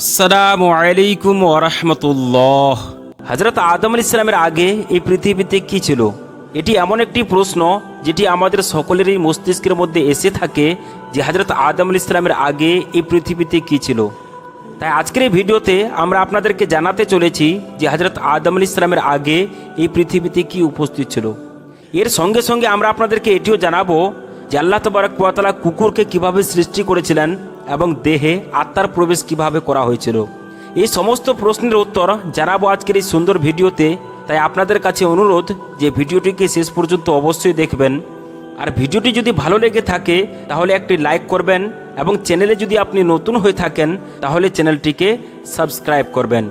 আসসালামু আলাইকুম ওরহমতুল্লাহ হজরত আদম আল ইসলামের আগে এই পৃথিবীতে কি ছিল? এটি এমন একটি প্রশ্ন যেটি আমাদের সকলেরই মস্তিষ্কের মধ্যে এসে থাকে যে হজরত আদম আল ইসলামের আগে এই পৃথিবীতে কি ছিল। তাই আজকের এই ভিডিওতে আমরা আপনাদেরকে জানাতে চলেছি যে হজরত আদম আল ইসলামের আগে এই পৃথিবীতে কি উপস্থিত ছিল। এর সঙ্গে সঙ্গে আমরা আপনাদেরকে এটিও জানাব যে আল্লাহ তবারক কুকুরকে কীভাবে সৃষ্টি করেছিলেন এবং দেহে আত্মার প্রবেশ কীভাবে করা হয়েছিল? এই সমস্ত প্রশ্নের উত্তর জানাব আজকের এই সুন্দর ভিডিওতে। তাই আপনাদের কাছে অনুরোধ যে ভিডিওটিকে শেষ পর্যন্ত অবশ্যই দেখবেন। আর ভিডিওটি যদি ভালো লেগে থাকে, তাহলে একটি লাইক করবেন এবং চ্যানেলে যদি আপনি নতুন হয়ে থাকেন, তাহলে চ্যানেলটিকে সাবস্ক্রাইব করবেন।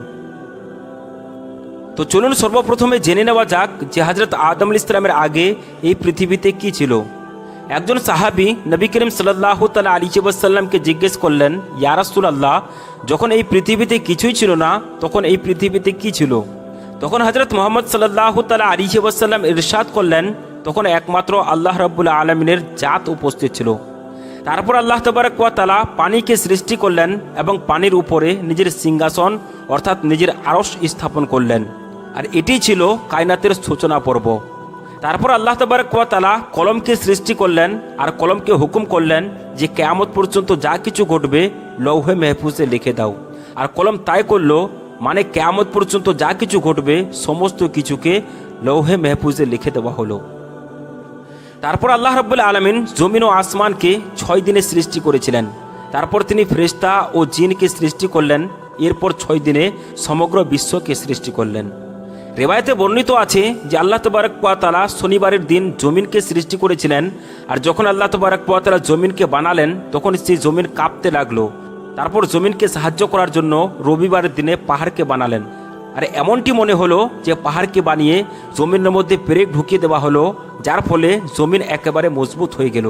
তো চলুন সর্বপ্রথমে জেনে নেওয়া যাক যে হজরত আদম ইসলামের আগে এই পৃথিবীতে কি ছিল। একজন সাহাবি নবী করিম সাল্লাহ তালা আলী সাল্লামকে জিজ্ঞেস করলেন ইয়ারাসুল আল্লাহ যখন এই পৃথিবীতে কিছুই ছিল না, তখন এই পৃথিবীতে কি ছিল? তখন হজরত মোহাম্মদ সাল্লাহ তালা আলী সাল্লাম ইরশাদ করলেন, তখন একমাত্র আল্লাহ রব্বুল আলমিনের জাত উপস্থিত ছিল। তারপর আল্লাহ তবারক তালা পানিকে সৃষ্টি করলেন এবং পানির উপরে নিজের সিংহাসন, অর্থাৎ নিজের আরস স্থাপন করলেন। আর এটি ছিল কায়নাতের সূচনা পর্ব। তারপর আল্লাহ তবারক তালা কলমকে সৃষ্টি করলেন আর কলমকে হুকুম করলেন যে কেয়ামত পর্যন্ত যা কিছু ঘটবে লৌহে মেহফুজে লিখে দাও। আর কলম তাই করল মানে কেয়ামত পর্যন্ত যা কিছু ঘটবে সমস্ত কিছুকে লৌহে মেহফুজে লিখে দেওয়া হলো। তারপর আল্লাহ রব্বুল্লা আলমিন জমিন ও আসমানকে ছয় দিনে সৃষ্টি করেছিলেন। তারপর তিনি ফেরেশতা ও জিনকে সৃষ্টি করলেন। এরপর ছয় দিনে সমগ্র বিশ্বকে সৃষ্টি করলেন। রেবায়তে বর্ণিত আছে যে আল্লাহ তবারক তালা শনিবারের দিন জমিনকে সৃষ্টি করেছিলেন, আর যখন আল্লাহ তবারক তালা জমিনকে বানালেন, তখন সেই জমিন কাঁপতে লাগল। তারপর জমিনকে সাহায্য করার জন্য রবিবারের দিনে পাহাড়কে বানালেন। আর এমনটি মনে হলো যে পাহাড়কে বানিয়ে জমিনের মধ্যে পেরেক ঢুকিয়ে দেওয়া হলো, যার ফলে জমিন একেবারে মজবুত হয়ে গেল।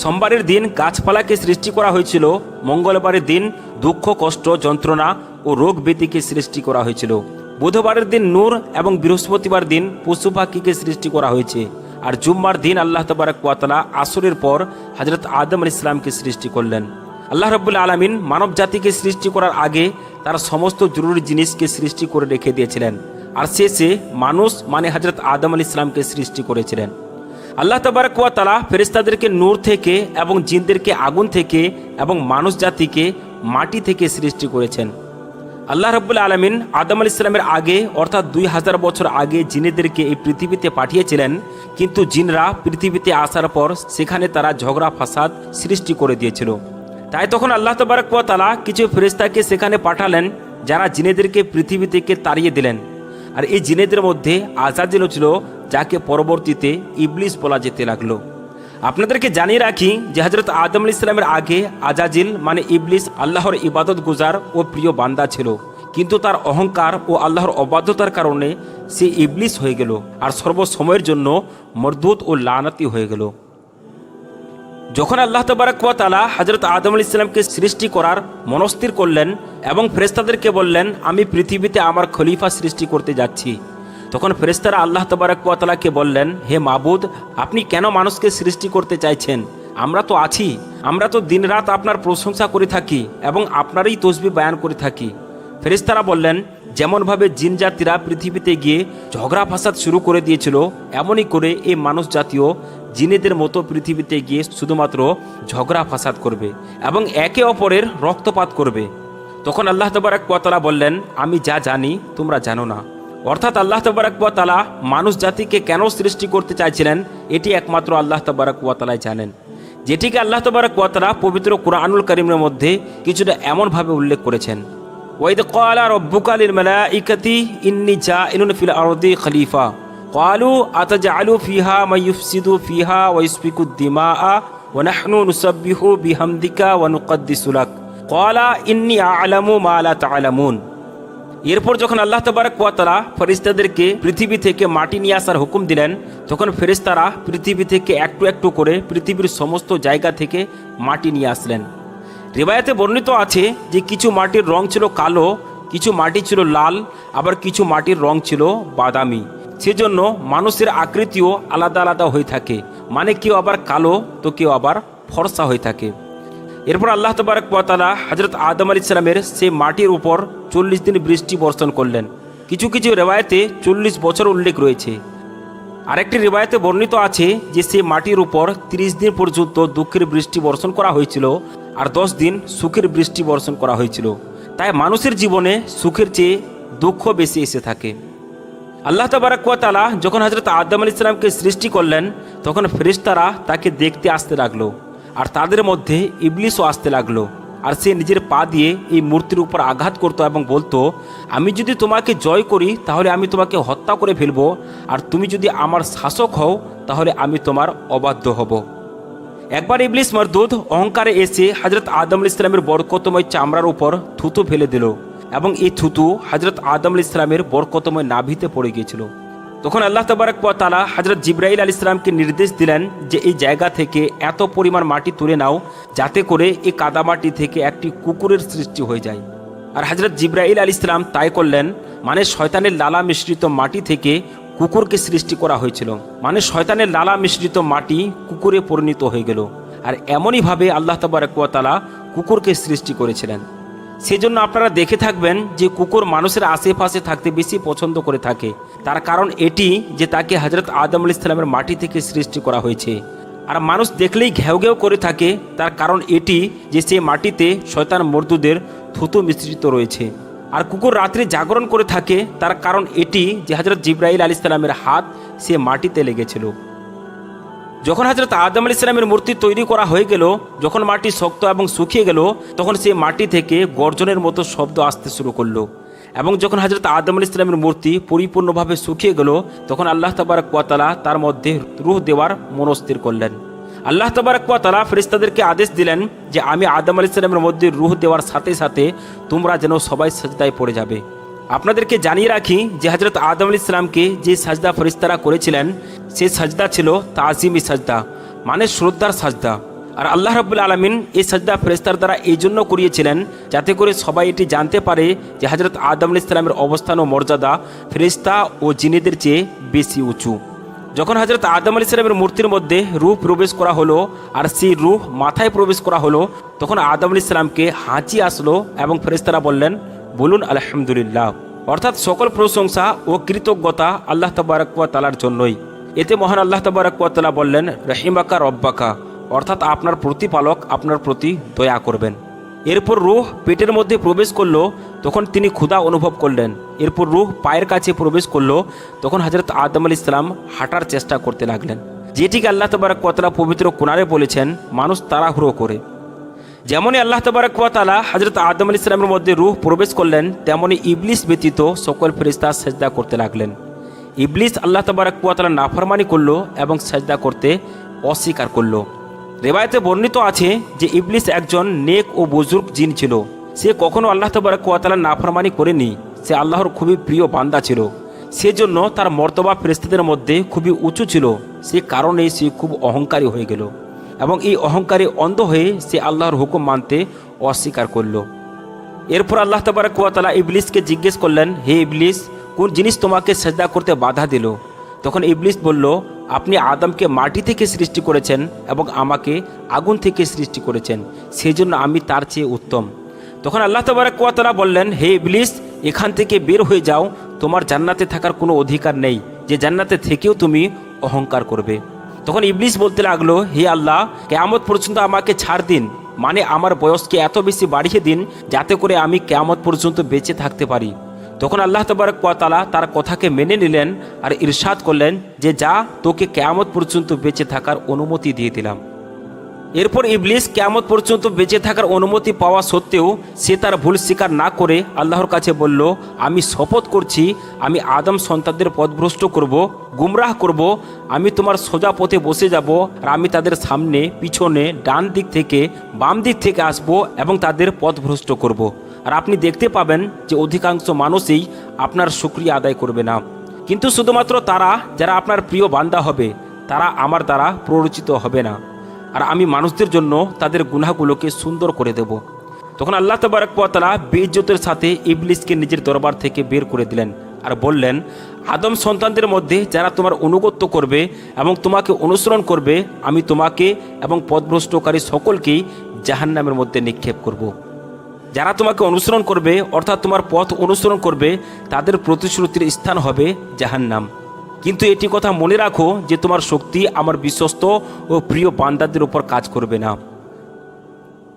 সোমবারের দিন গাছপালাকে সৃষ্টি করা হয়েছিল, মঙ্গলবারের দিন দুঃখ, কষ্ট, যন্ত্রণা ও রোগ ব্যাধিকে সৃষ্টি করা হয়েছিল। বুধবারের দিন নূর এবং বৃহস্পতিবার দিন পশু পাখিকে সৃষ্টি করা হয়েছে। আর জুম্মার দিন আল্লাহ তবারক ওয়াতালা আসরের পর হজরত আদম আল ইসলামকে সৃষ্টি করলেন। আল্লাহ রব্বুল আলমিন মানব জাতিকে সৃষ্টি করার আগে তার সমস্ত জরুরি জিনিসকে সৃষ্টি করে রেখে দিয়েছিলেন। আর শেষে মানুষ মানে হজরত আদম আল ইসলামকে সৃষ্টি করেছিলেন। আল্লাহ তবারক তালা ফেরিস্তাদেরকে নূর থেকে এবং জিনদেরকে আগুন থেকে এবং মানুষ জাতিকে মাটি থেকে সৃষ্টি করেছেন। আল্লাহ রব্বুল আলমিন আদম আল ইসলামের আগে, অর্থাৎ দুই হাজার বছর আগে, জিনেদেরকে এই পৃথিবীতে পাঠিয়েছিলেন। কিন্তু জিনরা পৃথিবীতে আসার পর সেখানে তারা ঝগড়া, ফাসাদ সৃষ্টি করে দিয়েছিল। তাই তখন আল্লাহ তবারক তালা কিছু ফেরিস্তাকে সেখানে পাঠালেন, যারা জিনেদেরকে পৃথিবী থেকে তাড়িয়ে দিলেন। আর এই জিনেদের মধ্যে আজাদিল ছিল, যাকে পরবর্তীতে ইবলিস বলা যেতে লাগল। আপনাদেরকে জানিয়ে রাখি যে হজরত আদম আল ইসলামের আগে আজাজিল মানে ইবলিস, আল্লাহর ইবাদত গুজার ও প্রিয় বান্দা ছিল। কিন্তু তার অহংকার ও আল্লাহর অবাধ্যতার কারণে সে ইবলিস হয়ে গেল আর সর্বসময়ের জন্য মরদুত ও লানাতি হয়ে গেল। যখন আল্লাহ তবারকালা হজরত আদম আল ইসলামকে সৃষ্টি করার মনস্থির করলেন এবং ফেরেস্তাদেরকে বললেন, আমি পৃথিবীতে আমার খলিফা সৃষ্টি করতে যাচ্ছি। তখন ফেরেস্তারা আল্লাহ তবারকালাকে বললেন, হে মাবুদ, আপনি কেন মানুষকে সৃষ্টি করতে চাইছেন? আমরা তো আছি। আমরা তো দিনরাত আপনার প্রশংসা করে থাকি এবং আপনারই তসবি বয়ান করে থাকি। ফেরেস্তারা বললেন, যেমনভাবে জিন জাতিরা পৃথিবীতে গিয়ে ঝগড়া ফাসাদ শুরু করে দিয়েছিল, এমনই করে এই মানুষ জাতীয় জিনেদের মতো পৃথিবীতে গিয়ে শুধুমাত্র ঝগড়া ফাসাদ করবে এবং একে অপরের রক্তপাত করবে। তখন আল্লাহ তবারক তালা বললেন, আমি যা জানি, তোমরা জানো না। অর্থাৎ আল্লাহ তবারক তালা মানুষ জাতিকে কেন সৃষ্টি করতে চাইছিলেন, এটি একমাত্র আল্লাহ তবারক তালাই জানেন। যেটিকে আল্লাহ তবারক তালা পবিত্র কোরআনুল করিমের মধ্যে কিছুটা এমনভাবে উল্লেখ করেছেন। ওয়াইদ ক্বালা রব্বুকা লিল মালাইকাতি ইন্নী জাইলুন ফিল আরদি খলিফা। ফিহা মান ইউফসিদু ফিহা ওয়া ইসফিকু দিমাআ ওয়া নাহনু নুসাব্বিহু বিহামদিকা ওয়া নুকদ্দিসু লাক। ক্বালা ইন্নী আ'লামু মা লা তা'লামুন। এরপর যখন আল্লাহ তবারক ওয়াতালা ফেরিস্তাদেরকে পৃথিবী থেকে মাটি নিয়ে আসার হুকুম দিলেন, তখন ফেরিস্তারা পৃথিবী থেকে একটু একটু করে পৃথিবীর সমস্ত জায়গা থেকে মাটি নিয়ে আসলেন। রেবায়াতে বর্ণিত আছে যে কিছু মাটির রং ছিল কালো, কিছু মাটি ছিল লাল, আবার কিছু মাটির রং ছিল বাদামি। সেজন্য মানুষের আকৃতিও আলাদা আলাদা হয়ে থাকে। মানে কেউ আবার কালো, তো কেউ আবার ফর্সা হয়ে থাকে। এরপর আল্লাহ তবারক তালা হজরত আদম আলী ইসলামের সে মাটির উপর চল্লিশ দিন বৃষ্টি বর্ষণ করলেন। কিছু কিছু রেওয়ায়তে চল্লিশ বছর উল্লেখ রয়েছে। আরেকটি রেওয়ায়তে বর্ণিত আছে যে সে মাটির উপর ৩০ দিন পর্যন্ত দুঃখের বৃষ্টি বর্ষণ করা হয়েছিল আর দশ দিন সুখের বৃষ্টি বর্ষণ করা হয়েছিল। তাই মানুষের জীবনে সুখের চেয়ে দুঃখ বেশি এসে থাকে। আল্লাহ তাবারাকালা যখন হজরত আদম আলী ইসলামকে সৃষ্টি করলেন, তখন ফেরিস্তারা তাকে দেখতে আসতে লাগল। আর তাদের মধ্যে ইবলিশও আসতে লাগল। আর সে নিজের পা দিয়ে এই মূর্তির উপর আঘাত করতো এবং বলতো, আমি যদি তোমাকে জয় করি, তাহলে আমি তোমাকে হত্যা করে ফেলব। আর তুমি যদি আমার শাসক হও, তাহলে আমি তোমার অবাধ্য হব। একবার ইবলিস মরদুদ অহংকারে এসে হজরত আদম ইসলামের বরকতময় চামড়ার উপর থুতু ফেলে দিল এবং এই থুতু হজরত আদম ইসলামের বরকতময় নাভিতে পড়ে গিয়েছিল। তখন আল্লাহ তবারক তালা হজরত জিব্রাইল আল ইসলামকে নির্দেশ দিলেন যে এই জায়গা থেকে এত পরিমাণ মাটি তুলে নাও যাতে করে এই কাদামাটি থেকে একটি কুকুরের সৃষ্টি হয়ে যায়। আর হজরত জিব্রাইল আল ইসলাম তাই করলেন মানে শয়তানের লালা মিশ্রিত মাটি থেকে কুকুরকে সৃষ্টি করা হয়েছিল। মানে শয়তানের লালা মিশ্রিত মাটি কুকুরে পরিণত হয়ে গেল। আর এমনইভাবে আল্লাহ তবরকালা কুকুরকে সৃষ্টি করেছিলেন। সেজন্য আপনারা দেখে থাকবেন যে কুকুর মানুষের আশেপাশে থাকতে বেশি পছন্দ করে থাকে। তার কারণ এটি যে তাকে হজরত আদম আল ইসলামের মাটি থেকে সৃষ্টি করা হয়েছে। আর মানুষ দেখলেই ঘেউ ঘেউ করে থাকে, তার কারণ এটি যে সে মাটিতে শয়তান মর্দুদের থুতু মিশ্রিত রয়েছে। আর কুকুর রাত্রে জাগরণ করে থাকে, তার কারণ এটি যে হজরত জিব্রাইল আলী ইসলামের হাত সে মাটিতে লেগেছিল। যখন হজরত আদম আলী ইসলামের মূর্তি তৈরি করা হয়ে গেল, যখন মাটি শক্ত এবং শুকিয়ে গেল, তখন সে মাটি থেকে গর্জনের মতো শব্দ আসতে শুরু করল। এবং যখন হজরত আদম আলী ইসলামের মূর্তি পরিপূর্ণভাবে শুকিয়ে গেল, তখন আল্লাহ তবারক কোয়াতালা তার মধ্যে রুহ দেওয়ার মনস্থির করলেন। আল্লাহ তবারক তালা ফেরিস্তাদেরকে আদেশ দিলেন যে, আমি আদম আলী ইসলামের মধ্যে রুহ দেওয়ার সাথে সাথে তোমরা যেন সবাই সাজদায় পড়ে যাবে। আপনাদেরকে জানিয়ে রাখি যে হজরত আদম আলী ইসলামকে যে সাজদা ফরিস্তারা করেছিলেন সেই সাজদা ছিল তাজিমি সাজদা মানে শ্রদ্ধার সাজদা। আর আল্লাহ রব্বুল আলমিন এই সাজদা ফেরেস্তার দ্বারা এই জন্য করিয়েছিলেন যাতে করে সবাই এটি জানতে পারে যে হজরত আদম আলী ইসলামের অবস্থান ও মর্যাদা ফেরিস্তা ও জিনেদের চেয়ে বেশি উঁচু। যখন হজরত আদম আলী ইসলামের মূর্তির মধ্যে রূহ প্রবেশ করা হলো আর সেই রূহ মাথায় প্রবেশ করা হলো, তখন আদম আলী ইসলামকে হাঁচি আসলো এবং ফেরেস্তারা বললেন, বলুন আলহামদুলিল্লাহ। অর্থাৎ সকল প্রশংসা ও কৃতজ্ঞতা আল্লাহ তবারকুয়া তালার জন্যই। এতে মহান আল্লাহ তবারকুয়া তালা বললেন, রহিমাকা রব্বাকা। অর্থাৎ আপনার প্রতিপালক আপনার প্রতি দয়া করবেন। এরপর রুহ পেটের মধ্যে প্রবেশ করল, তখন তিনি ক্ষুধা অনুভব করলেন। এরপর রুহ পায়ের কাছে প্রবেশ করল, তখন হজরত আদম আলী ইসলাম হাঁটার চেষ্টা করতে লাগলেন। যেটিকে আল্লাহ তবারক কতলা পবিত্র কোনারে বলেছেন, মানুষ তাড়াহুড়ো করে। যেমনই আল্লাহ তবারক তালা হজরত আদম আলী ইসলামের মধ্যে রুহ প্রবেশ করলেন, তেমনই ইবলিস ব্যতীত সকল ফেরিস্তা সেজদা করতে লাগলেন। ইবলিস আল্লাহ তবারক তালা নাফরমানি করল এবং সেজদা করতে অস্বীকার করল। রেবায়তে বর্ণিত আছে যে ইবলিস একজন নেক ও বুজুর্গ জিন ছিল। সে কখনো আল্লাহ তবরকালার নাফরমানি করেনি। সে আল্লাহর খুবই প্রিয় বান্দা ছিল। সেজন্য তার মর্তবা ফেরেস্তাদের মধ্যে খুবই উঁচু ছিল। সে কারণে সে খুব অহংকারী হয়ে গেল এবং এই অহংকারে অন্ধ হয়ে সে আল্লাহর হুকুম মানতে অস্বীকার করল। এরপর আল্লাহ তবরকালা ইবলিসকে জিজ্ঞেস করলেন, হে ইবলিস কোন জিনিস তোমাকে সেজদা করতে বাধা দিল? তখন ইবলিস বলল, আপনি আদমকে মাটি থেকে সৃষ্টি করেছেন এবং আমাকে আগুন থেকে সৃষ্টি করেছেন। সেই জন্য আমি তার চেয়ে উত্তম। তখন আল্লাহ তবরকালা বললেন, হে ইবলিস, এখান থেকে বের হয়ে যাও। তোমার জান্নাতে থাকার কোনো অধিকার নেই। যে জান্নাতে থেকেও তুমি অহংকার করবে। তখন ইবলিস বলতে লাগল, হে আল্লাহ, কেয়ামত পর্যন্ত আমাকে ছাড় দিন। মানে আমার বয়সকে এত বেশি বাড়িয়ে দিন, যাতে করে আমি কেয়ামত পর্যন্ত বেঁচে থাকতে পারি। তখন আল্লাহ তবরক তালা তার কথাকে মেনে নিলেন আর ইরশাদ করলেন যে, যা তোকে কেয়ামত পর্যন্ত বেঁচে থাকার অনুমতি দিয়ে দিলাম এরপর ইবলিস কেয়ামত পর্যন্ত বেঁচে থাকার অনুমতি পাওয়া সত্ত্বেও সে তার ভুল স্বীকার না করে আল্লাহর কাছে বলল, আমি শপথ করছি, আমি আদম সন্তানদের পথভ্রষ্ট করব, গুমরাহ করব, আমি তোমার সোজা পথে বসে যাব আর আমি তাদের সামনে, পিছনে, ডান দিক থেকে, বাম দিক থেকে আসব এবং তাদের পথভ্রষ্ট করব। আর আপনি দেখতে পাবেন যে অধিকাংশ মানুষই আপনার সুক্রিয়া আদায় করবে না। কিন্তু শুধুমাত্র তারা যারা আপনার প্রিয় বান্দা হবে, তারা আমার দ্বারা প্ররোচিত হবে না। আর আমি মানুষদের জন্য তাদের গুনাগুলোকে সুন্দর করে দেব। তখন আল্লাহ তবরকতালা বেইজ্জতের সাথে ইবলিসকে নিজের দরবার থেকে বের করে দিলেন আর বললেন, আদম সন্তানদের মধ্যে যারা তোমার অনুগত্য করবে এবং তোমাকে অনুসরণ করবে, আমি তোমাকে এবং পদভ্রষ্টকারী সকলকেই জাহান্নামের মধ্যে নিক্ষেপ করব। যারা তোমাকে অনুসরণ করবে, অর্থাৎ তোমার পথ অনুসরণ করবে, তাদের প্রতিশ্রুতির স্থান হবে জাহান্নাম। কিন্তু এটি কথা মনে রাখো যে তোমার শক্তি আমার বিশ্বস্ত ও প্রিয় বান্দাদের উপর কাজ করবে না।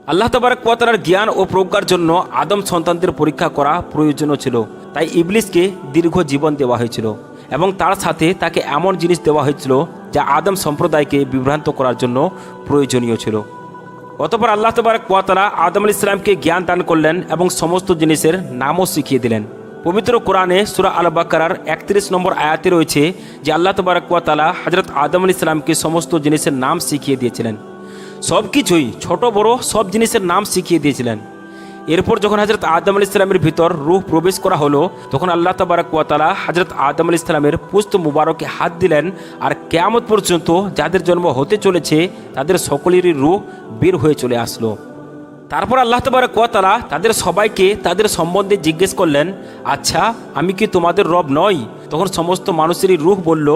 আল্লাহ তবারক কোয়াতার জ্ঞান ও প্রজ্ঞার জন্য আদম সন্তানদের পরীক্ষা করা প্রয়োজনীয় ছিল। তাই ইবলিসকে দীর্ঘ জীবন দেওয়া হয়েছিল এবং তার সাথে তাকে এমন জিনিস দেওয়া হয়েছিল যা আদম সম্প্রদায়কে বিভ্রান্ত করার জন্য প্রয়োজনীয় ছিল। অতপর আল্লাহ তোবার কোয়াতালা আদম আল ইসলামকে জ্ঞান দান করলেন এবং সমস্ত জিনিসের নামও শিখিয়ে দিলেন। পবিত্র কোরআনে সুরা আল বাকার একত্রিশ নম্বর আয়াতে রয়েছে যে আল্লাহ তবারক কোয়াতালা হজরত আদম আল ইসলামকে সমস্ত জিনিসের নাম শিখিয়ে দিয়েছিলেন। সব কিছুই ছোট বড়, সব জিনিসের নাম শিখিয়ে দিয়েছিলেন। এরপর যখন হজরত আদম আল ইসলামের ভিতর রূহ প্রবেশ করা হলো, তখন আল্লাহ তাবারাক ওয়াতালা হজরত আদম আল ইসলামের পুস্ত মুবারকে হাত দিলেন আর কেয়ামত পর্যন্ত যাদের জন্ম হতে চলেছে, তাদের সকলেরই রূহ বের হয়ে চলে আসলো। তারপর আল্লাহ তবারক ওয়াতালা তাদের সবাইকে তাদের সম্বন্ধে জিজ্ঞেস করলেন আচ্ছা আমি কি তোমাদের রব নই? তখন সমস্ত মানুষেরই রূহ বলল,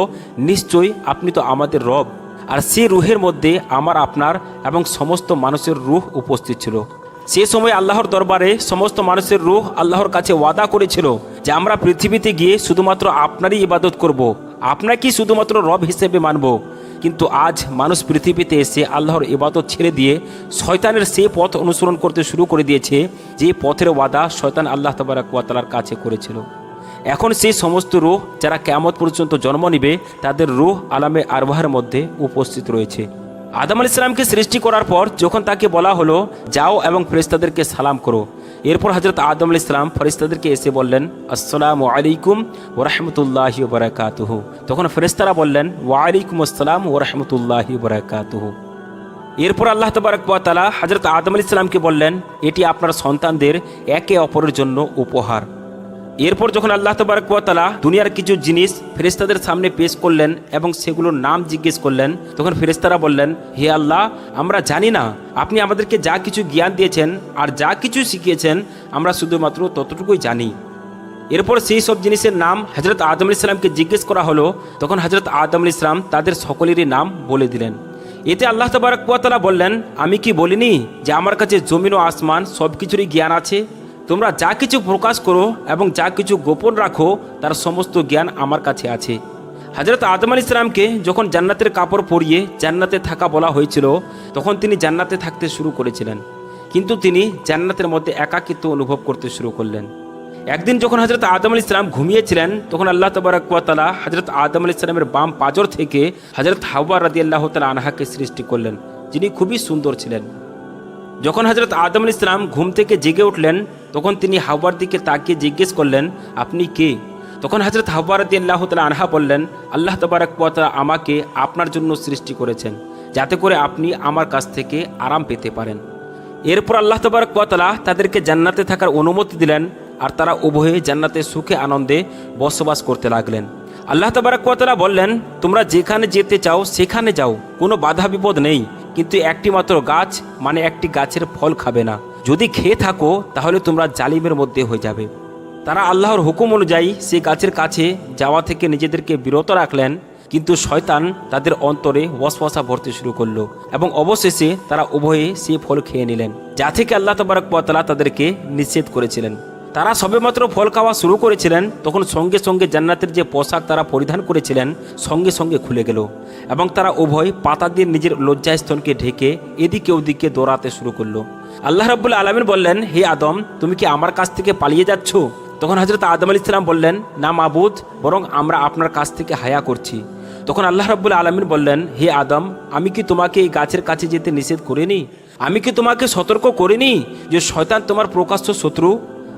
নিশ্চয়ই আপনি তো আমাদের রব। আর সেই রুহের মধ্যে আমার, আপনার এবং সমস্ত মানুষের রুহ উপস্থিত ছিল। সে সময় আল্লাহর দরবারে সমস্ত মানুষের রুহ আল্লাহর কাছে ওয়াদা করেছিল যে আমরা পৃথিবীতে গিয়ে শুধুমাত্র আপনারই ইবাদত করব। আপনাকেই শুধুমাত্র রব হিসেবে মানব। কিন্তু আজ মানুষ পৃথিবীতে এসে আল্লাহর ইবাদত ছেড়ে দিয়ে শয়তানের সে পথ অনুসরণ করতে শুরু করে দিয়েছে যে পথের ওয়াদা শয়তান আল্লাহ তবরাকালার কাছে করেছিল। এখন সেই সমস্ত রুহ যারা কেমত পর্যন্ত জন্ম নিবে, তাদের রুহ আলামে আরবাহের মধ্যে উপস্থিত রয়েছে। আদম আল ইসলামকে সৃষ্টি করার পর যখন তাকে বলা হলো, যাও এবং ফেরিস্তাদেরকে সালাম করো। এরপর হজরত আদম আল ইসলাম ফেরিস্তাদেরকে এসে বললেন, আসসালামু আলাইকুম ওরহমতুল্লাহি বরাকাতুহু। তখন ফেরিস্তারা বললেন ওয়ালাইকুম আসসালাম ওরহমতুল্লাহি বরাকাতুহু। এরপর আল্লাহ তবরকালা হজরত আদম আল ইসলামকে বললেন, এটি আপনার সন্তানদের একে অপরের জন্য উপহার। এরপর যখন আল্লাহ তবরকালা দুনিয়ার কিছু জিনিস ফেরেস্তাদের সামনে পেশ করলেন এবং সেগুলোর নাম জিজ্ঞেস করলেন, তখন ফেরেস্তারা বললেন, হে আল্লাহ, আমরা জানি না। আপনি আমাদেরকে যা কিছু জ্ঞান দিয়েছেন আর যা কিছু শিখিয়েছেন, আমরা শুধুমাত্র ততটুকুই জানি। এরপর সেই সব জিনিসের নাম হজরত আদম ইসলামকে জিজ্ঞেস করা হলো। তখন হজরত আদম ইসলাম তাদের সকলেরই নাম বলে দিলেন। এতে আল্লাহ তবরকালা বললেন, আমি কি বলিনি যে আমার কাছে জমিন ও আসমান সব কিছুরই জ্ঞান আছে? তোমরা যা কিছু প্রকাশ করো এবং যা কিছু গোপন রাখো, তার সমস্ত জ্ঞান আমার কাছে আছে। হজরত আদম আল ইসলামকে যখন জান্নাতের কাপড় পরিয়ে জান্নাতে থাকা বলা হয়েছিল, তখন তিনি জান্নাতে থাকতে শুরু করেছিলেন। কিন্তু তিনি জান্নাতের মধ্যে একাকিত্ব অনুভব করতে শুরু করলেন। একদিন যখন হজরত আদম আল ইসলাম ঘুমিয়েছিলেন, তখন আল্লাহ তবরাকালা হজরত আদম আল ইসলামের বাম পাজর থেকে হজরত হাওয়া রাদি আল্লাহ তালা আনহাকে সৃষ্টি করলেন, যিনি খুবই সুন্দর ছিলেন। যখন হজরত আদম ইসলাম ঘুম থেকে জেগে উঠলেন, তখন তিনি হাওয়ার দিকে তাকিয়ে জিজ্ঞেস করলেন, আপনি কে? তখন হজরত হাওয়ারদি আল্লাহ তালা আনহা বললেন, আল্লাহ তবারক পতা আমাকে আপনার জন্য সৃষ্টি করেছেন, যাতে করে আপনি আমার কাছ থেকে আরাম পেতে পারেন। এরপর আল্লাহ তবারক পতলা তাদেরকে জান্নাতে থাকার অনুমতি দিলেন, আর তারা উভয়ে জান্নাতে সুখে আনন্দে বসবাস করতে লাগলেন। আল্লাহ তবারক পতলা বললেন, তোমরা যেখানে যেতে চাও, সেখানে যাও, কোনো বাধা বিপদ নেই। কিন্তু একটি মাত্র গাছ মানে একটি গাছের ফল খাবে না। যদি খেয়ে থাকো, তাহলে তোমরা জালিমের মধ্যে হয়ে যাবে। তারা আল্লাহর হুকুম অনুযায়ী সেই গাছের কাছে যাওয়া থেকে নিজেদেরকে বিরত রাখলেন, কিন্তু শয়তান তাদের অন্তরে ওয়াসওয়াসা ভরতে শুরু করল এবং অবশেষে তারা উভয়ে সেই ফল খেয়ে নিলেন, যা থেকে আল্লাহ তবরক তাদেরকে নিষেধ করেছিলেন। তারা সবেমাত্র ফল খাওয়া শুরু করেছিলেন, তখন সঙ্গে সঙ্গে জান্নাতের যে পোশাক তারা পরিধান করেছিলেন, সঙ্গে সঙ্গে খুলে গেল। এবং তারা উভয় পাতা দিয়ে নিজের লজ্জাস্থনকে ঢেকে এদিকে ওদিকে দৌড়াতে শুরু করল। আল্লাহ রাবুল আলমিন বললেন, হে আদম, তুমি কি আমার কাছ থেকে পালিয়ে যাচ্ছ? তখন হজরত আদম আলি ইসলাম বললেন, না মাবুদ, বরং আমরা আপনার কাছ থেকে হায়া করছি। তখন আল্লাহ রাবুল আলমিন বললেন, হে আদম, আমি কি তোমাকে এই গাছের কাছে যেতে নিষেধ করিনি? আমি কি তোমাকে সতর্ক করিনি যে শয়তান তোমার প্রকাশ্য শত্রু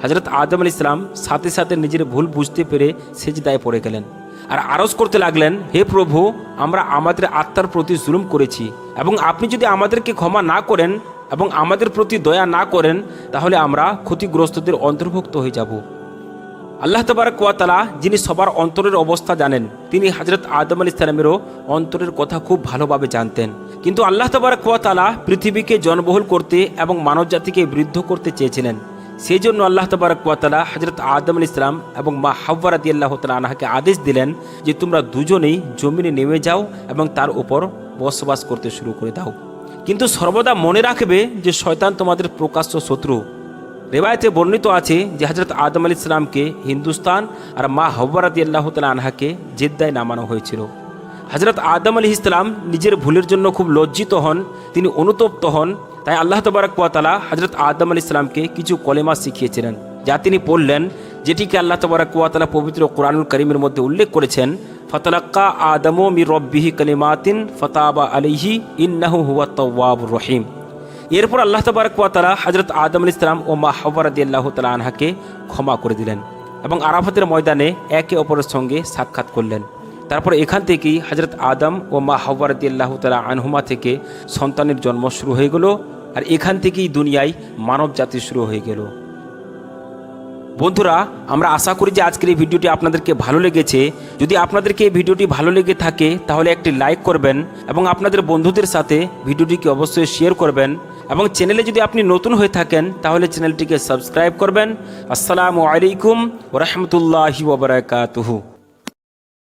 হজরত আদম আল ইসলাম সাথে সাথে নিজের ভুল বুঝতে পেরে সেজদায় পড়ে গেলেন। আর আরজ করতে লাগলেন, হে প্রভু, আমরা আমাদের আত্মার প্রতি জুলুম করেছি এবং আপনি যদি আমাদেরকে ক্ষমা না করেন এবং আমাদের প্রতি দয়া না করেন, তাহলে আমরা ক্ষতিগ্রস্তদের অন্তর্ভুক্ত হয়ে যাব। আল্লাহ তবারক ওয়াতালা যিনি সবার অন্তরের অবস্থা জানেন, তিনি হজরত আদম আল ইসলামেরও অন্তরের কথা খুব ভালোভাবে জানতেন। কিন্তু আল্লাহ তবারক ওয়াতালা পৃথিবীকে জনবহুল করতে এবং মানব জাতিকে বৃদ্ধ করতে চেয়েছিলেন। সেই জন্য আল্লাহ তবারক ওয়াতালা হজরত আদম আল ইসলাম এবং মা হাব্বারাদি আল্লাহ তালা আনাহাকে আদেশ দিলেন যে তোমরা দুজনেই জমিনে নেমে যাও এবং তার উপর বসবাস করতে শুরু করে দাও। কিন্তু সর্বদা মনে রাখবে যে শয়তান তোমাদের প্রকাশ্য শত্রু। রেবায়তে বর্ণিত আছে যে হজরত আদম আল ইসলামকে হিন্দুস্তান আর মা হব্বরাদি আল্লাহ তালা আনহাকে জেদ্দায় নামানো হয়েছিল। হজরত আদম আলি ইসলাম নিজের ভুলের জন্য খুব লজ্জিত হন, তিনি অনুতপ্ত হন তাই আল্লাহ তবারক তালা হজরত আদম আলী ইসলামকে কিছু কলেমা শিখিয়েছিলেন, যা তিনি পড়লেন, যেটিকে আল্লাহ তবারক তালা পবিত্র কোরআনুল করিমের মধ্যে উল্লেখ করেছেন, ফতলাক্কা আদমো মি রব্বিহি কলিমাতিন ফতাবা আলিহি ইন্নাহু হুয়া তওয়াবুর রহিম। এরপর আল্লাহ তবারক তালা হজরত আদম আল ইসলাম ও মা হবরাদি আল্লাহ তালা আনহাকে ক্ষমা করে দিলেন এবং আরাফাতের ময়দানে একে অপরের সঙ্গে সাক্ষাৎ করলেন। তারপর এখান থেকেই হজরত আদম ও মা হবরাদি আল্লাহ তালা আনহুমা থেকে সন্তানের জন্ম শুরু হয়ে গেল আর এখান থেকেই দুনিয়ায় মানব জাতি শুরু হয়ে গেল। বন্ধুরা, আমরা আশা করি যে আজকের এই ভিডিওটি আপনাদেরকে ভালো লেগেছে। যদি আপনাদেরকে এই ভিডিওটি ভালো লেগে থাকে, তাহলে একটি লাইক করবেন এবং আপনাদের বন্ধুদের সাথে ভিডিওটিকে অবশ্যই শেয়ার করবেন এবং চ্যানেলে যদি আপনি নতুন হয়ে থাকেন, তাহলে চ্যানেলটিকে সাবস্ক্রাইব করবেন। আসসালামু আলাইকুম ওরহমতুল্লাহি ওবরাকাতুহু